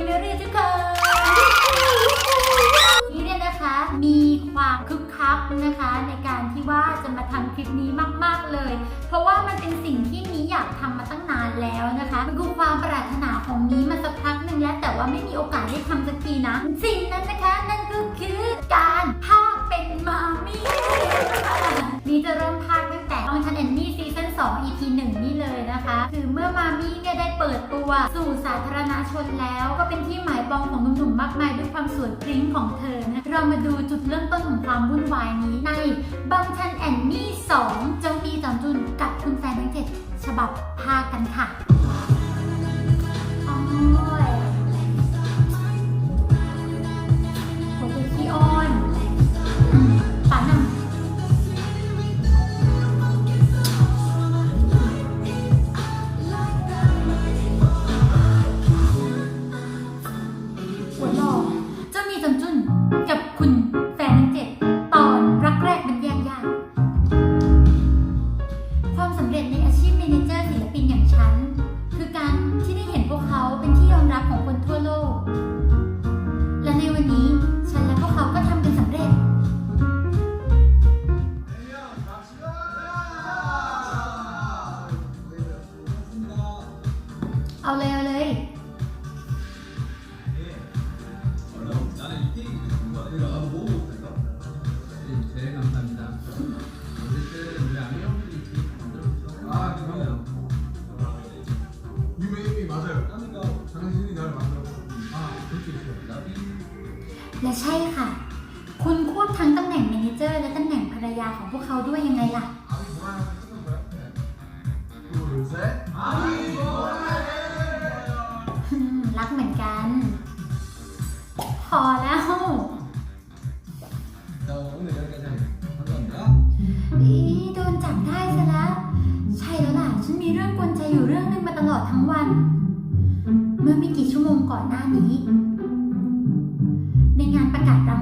ีเมรี่ทุกคนนี่เนี่ยนะคะมีความคึกคักนะคะ ในการที่ว่าจะมาทำคลิปนี้มาก ๆเลย เพราะว่ามันเป็นสิ่งที่มีอยากทำมาตั้งนานแล้วนะคะมันคือความปรารถนาของนี้มาสักพักหนึ่งแล้ว แต่ว่าไม่มีโอกาสได้ทำสักทีนะสิ่งนั้นนะคะนั่นก็คือการภาคเป็นมามี่นี่จะเริ่มภาคตั้งแต่ออนทันแอนนี่ซีซั่น2 EP 1 นี่เลยนะคะ คือเมื่อมามี่เนี่ย ว สู่สาธารณชนแล้ว ก็เป็นที่หมายปองของหนุ่มๆมากมายด้วยความสวยพริ้งของเธอนะเรามาดูจุดเริ่มต้นของความวุ่นวายนี้ในบังชันแอนนี่2เจ้ามีจอมจุนกับคุณแฟนทั้งเจ็ดฉบับภาคกันค่ะ เ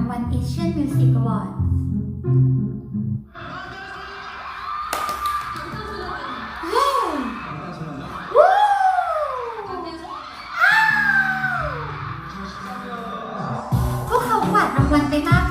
วัล Asian Music Award พวกเขาขวัญรางวัลไปมาก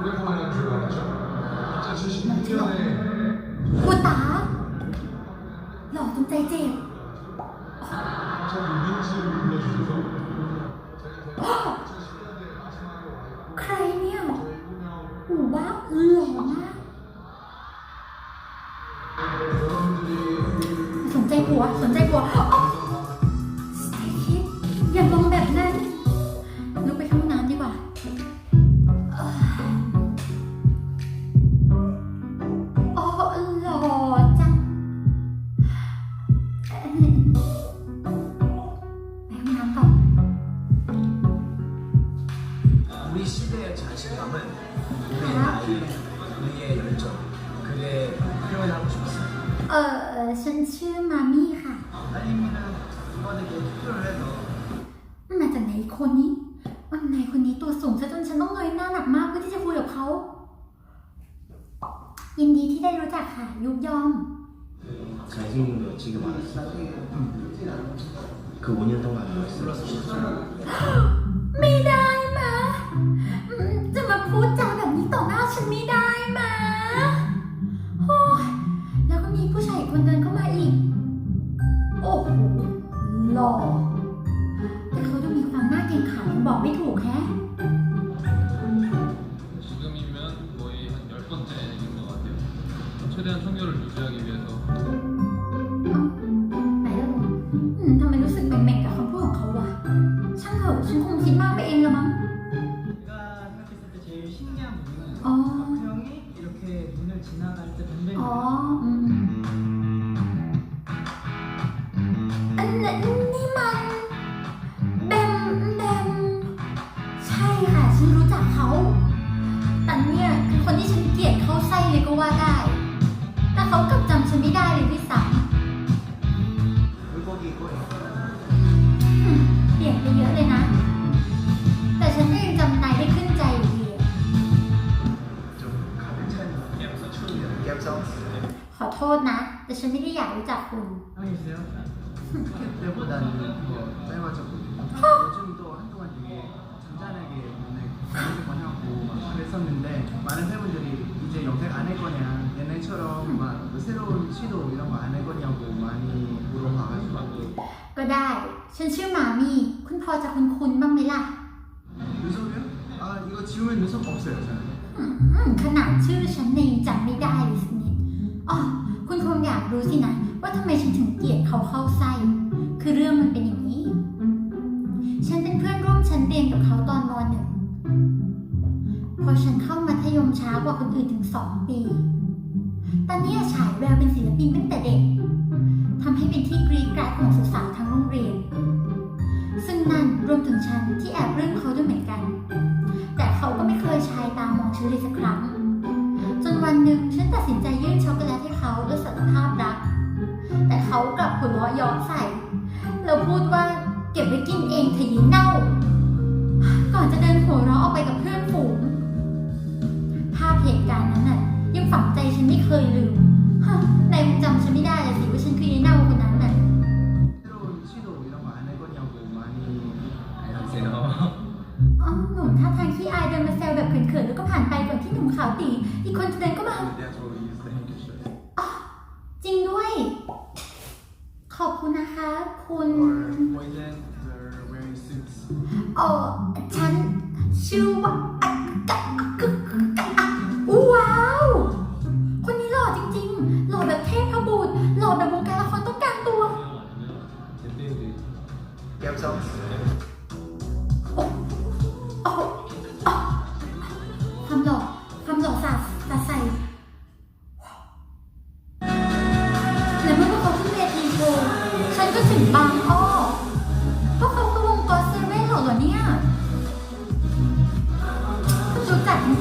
오래간만에 한 줄 알았죠? 2076년에 อุตาหล่อจนใจเจ็บ 갑자기 민지를 불러주셔서 제가 2010년대 마지막으로 ใครเนี่ย 저희 분명 หูว้าวหล่อมาก 여러분들이 สนใจผัว สนใจผัวอ๋อ 때문에 우리의 열정 그게 표현하고 싶었어 요. 어, 선수 마미 하. 아니면이번에 투표를 해서 มาจากไหนคนนี้วันไหนคนนี้ตัวสูงซะจนฉันต้องเงยหน้าหนักมากเพื่อที่จะคุยกับเขา ยินดีที่ได้รู้จักค่ะ ยุกยอมขายที่นี่ที่กี่생긴 거 지금 알았 어. 그5งมาเลย.ไม่ได้ 집만 빼인 거만. 제가 생각했을 때 제일 신기한 부분은 어. 박형이 이렇게 문을 지나갈 때 담배를 어, 음. โทษนะ แต่ฉันไม่ได้อยากรู้จักคุณ 알겠어요? 때보다는 뭐 짧아졌고 요즘 또 한동안 되게 잔잔하게 오늘 연애 거냐고 막 그랬었는데 많은 팬분들이 이제 염색 안 할 거냐 옛날처럼 막뭐 새로운 시도 이런 거 안 할 거냐고 많이 물어봐가지고 ก็ได้ ฉันชื่อหมามี่ คุณพอจะคุ้นๆบ้างไหมล่ะ 눈썹이요? 아 이거 지우면 눈썹 없어요 저는 อืมขนาดชื่อฉันเองจำไม่ได้เลยสักนิดอ๋อคุณค งอยากรู้สินะ ว่าทำไมฉันถึงเกลียดเขาเข้าไส้ คือเรื่องมันเป็นอย่างนี้ ฉันเป็นเพื่อนร่วมชั้นเรียนกับเขาตอนมหนึ่งพอฉันเข้ามัธยมช้ากว่าคนอื่นถึงสองปี ตอนนี้ฉายแววเป็นศิลปิน กินเองเถอะยีเน่า ก่อนจะเดินหัวเราะออกไปกับเพื่อนฝูง ภาพเหตุการณ์นั้นน่ะยังฝังใจฉันไม่เคยลืมฮะนายคงจำฉันไม่ได้เลยสิว่าฉันคือ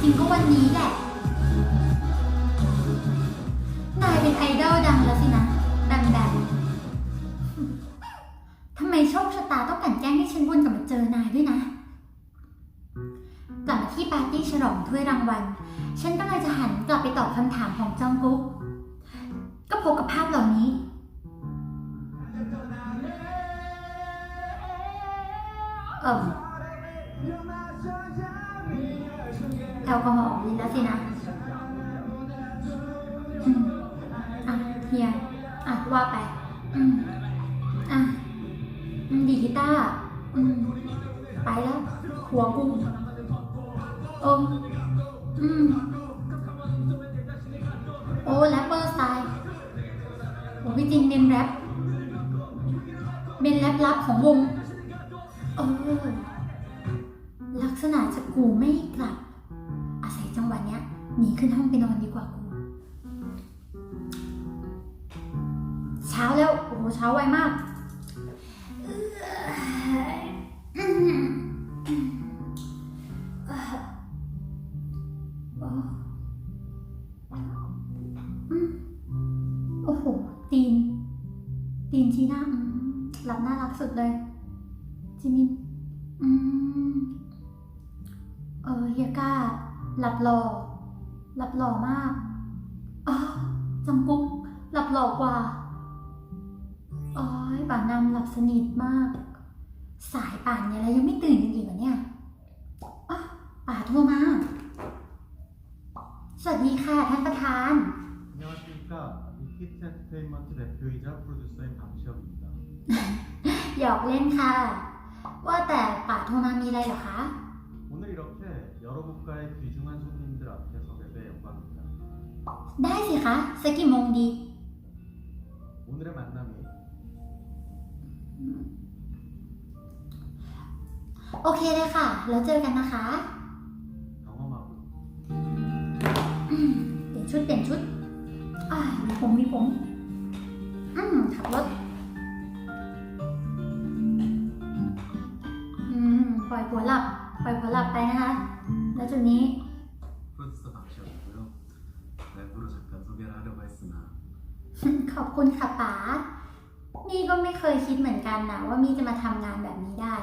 จริงก็วันนี้แหละ นายเป็นไอดอลดังแล้วสินะแบมแบมทำไมโชคชะตาต้องกลันแกล้งให้ฉันวนกลับมาเจอนายด้วยนะ กลับมาที่ปาร์ตี้ฉลองถ้วยรางวัล ฉันกำลังจะหันกลับไปตอบคำถามของจองกุ๊ก ก็พบกับภาพเหล่านี้เอิ่ม แอลกอฮอล์ดีแล้วสินะอืมอะเฮียอะว่าไปอืมอะดีกีตาร์อืมไปแล้ว หัวกูเอออืมโอ้แรปเปอร์สไตล์โอ้พี่จินเป็นแรปเป็นแรปลับของวงเออ ลักษณะจะกูไม่กลับ อาศัยจังหวะเนี้ยหนีขึ้นห้องไปนอนดีกว่ากู เช้าแล้ว โอ้โหเช้าไวมาก โอ้โห ตีน ตีนชีน่าหลับน่ารักสุดเลยจิมินอืม เออเฮียก้า หลับหล่อ หลับหล่อมากอ๋อจังกุ๊ก หลับหล่อกว่าโอ้ยป่านำหลับสนิทมาก สายป่านเนี่ยแล้วยังไม่ตื่นกันอีกเหรอเนี่ยอ๋อป่าโทรมา สวัสดีค่ะท่านประธาน 안녕하십니까 미키트 엔터테인먼트 대표이자 프로듀서인 강시혁입니다 หยอกเล่นค่ะ ว่าแต่ป่าโทรมามีอะไรเหรอคะ 오늘 이렇게 여러 국가의 귀중한 손님들 앞에 서게 돼 영광입니다 ได้สิคะสักกี่โมงดี 오늘의 만남이 โอเคเลยค่ะ แล้วเจอกันนะคะ 경험하고 อืมเปลี่ยนชุดเปลี่ยนชุด อ่ามีผมมีผม อืมขับรถ อืม ปล่อยผัวหลับ ปล่อยผัวหลับไปนะคะ แล้วจุดนี้ 프로듀서 박시혁이고요 랩으로 잠깐 소개를 하려고 했으나 อบคุณค่ะป๋า นี่ก็ไม่เคยคิดเหมือนกันนะว่ามี่จะมาทำงานแบบนี้ได้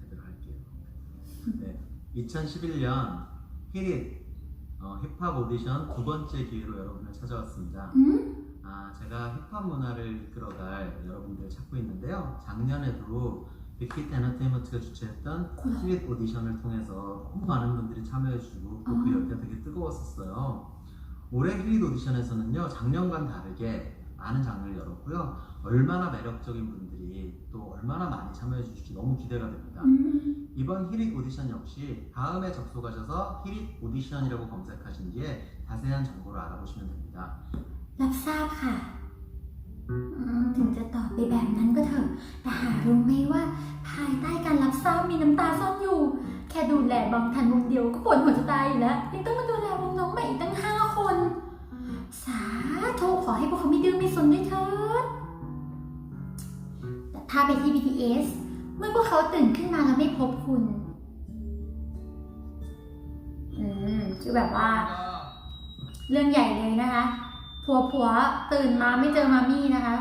제대로 할게요. 네, 2011년 히릿 어, 힙합 오디션 두 번째 기회로 여러분을 찾아왔습니다. อืม 아, 제가 힙합 문화를 이끌어갈 여러분들 찾고 있는데요. 작년에도 빅히트 엔터테인먼트가 주최했던 히릿 오디션을 통해서 너무 많은 분들이 참여해주고 또 그 아. 열기가 되게 뜨거웠었어요. 올해 히릿 오디션에서는요, 작년과는 다르게 많은 장르를 열었고요. 얼마나 매력적인 분들이 또 얼마나 많이 참여해 주실지 너무 기대가 됩니다. อืม 이번 히릿 오디션 역시 다음에 접속하셔서 히릿 오디션이라고 검색하신 뒤에 자세한 정보를 알아보시면 됩니다. รับทราบค่ะอืม ถึงจะตอบไปแบบนั้นก็เถอะ แต่หารู้ไหมว่า ภายใต้การรับทราบมีน้ำตาซ่อนอยู่ แค่ดูแลบางทันวงเดียวก็ปวดหัวจะตายอยู่แล้วยังต้องมาดูแลวงน้องใหม่อีกตั้งห้าคน สาธุขอให้พวกเขาไม่ดื้อไม่สนด้วยเถิดแต่ถ้าไปที่ BTS เมื่อพวกเขาตื่นขึ้นมาแล้วไม่พบคุณ อืมคือแบบว่า เรื่องใหญ่เลยนะคะ ผัวผัวตื่นมาไม่เจอมามี่นะคะ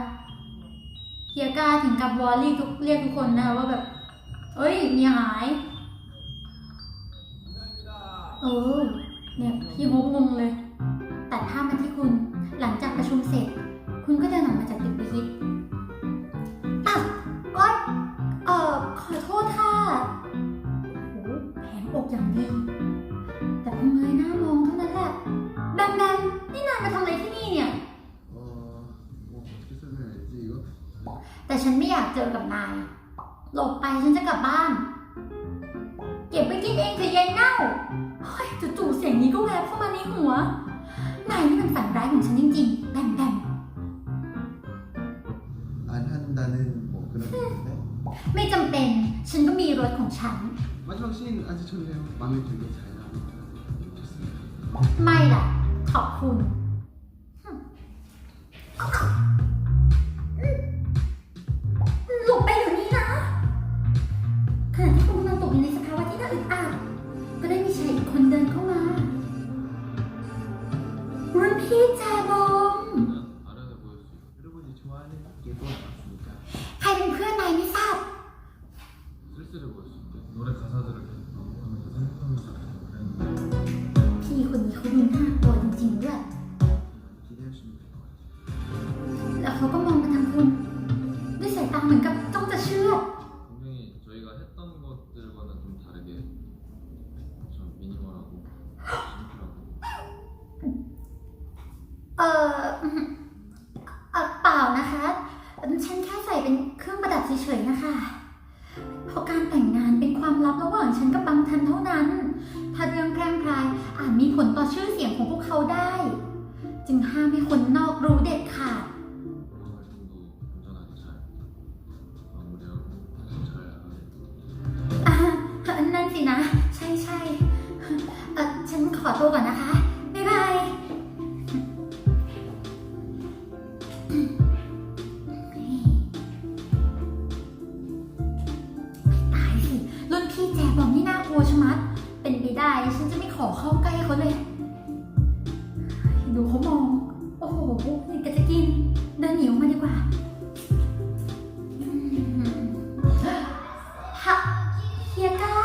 เฮียก้าถึงกับวอลลี่ทุกเรียกทุกคนนะคะว่าแบบเอ้ยเมียหาย เออ เนี่ยพี่ฮบงงเลย ตัดภาพมาที่คุณ หลังจากประชุมเสร็จ คุณก็เดินออกมาจากตึกไปคิดอะก๊อตเอ่อ ขอโทษค่ะโอ้แผงอกอย่างดี ฉันไม่อยากเจอกับนาย หลบไปฉันจะกลับบ้าน เก็บไปกินเองเถอะยายเน่าเฮ้ยจู่ๆเสียงนี้ก็แวบเข้ามาในหัว นายนี่มันฝันร้ายของฉันจริงๆ แบมแบม 안 한다는 뭐 그런 뜻인데 ไม่จำเป็น ฉันก็มีรถของฉัน 마지막 씬 아주 좋네요. 마음에 들게 잘 나오니까 좋습니다. ไม่ล่ะ ขอบคุณ รุ่นพี่แจบ เออเปล่านะคะ ฉันแค่ใส่เป็นเครื่องประดับเฉยๆนะคะเพราะการแต่งงานเป็นความลับระหว่างฉันกับบังทันเท่านั้น ถ้าเรื่องแพร่งพรายอาจมีผลต่อชื่อเสียงของพวกเขาได้ จึงห้ามให้คนนอกรู้เด็ดขาดนั่นสินะ ใช่ใช่ฉันขอตัวก่อนนะ เฮี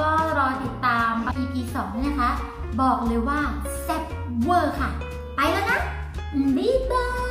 ก็รอติดตาม EP 2ด้วยนะคะ บอกเลยว่าแซ่บเวอร์ค่ะ ไปแล้วนะ บ๊ายบาย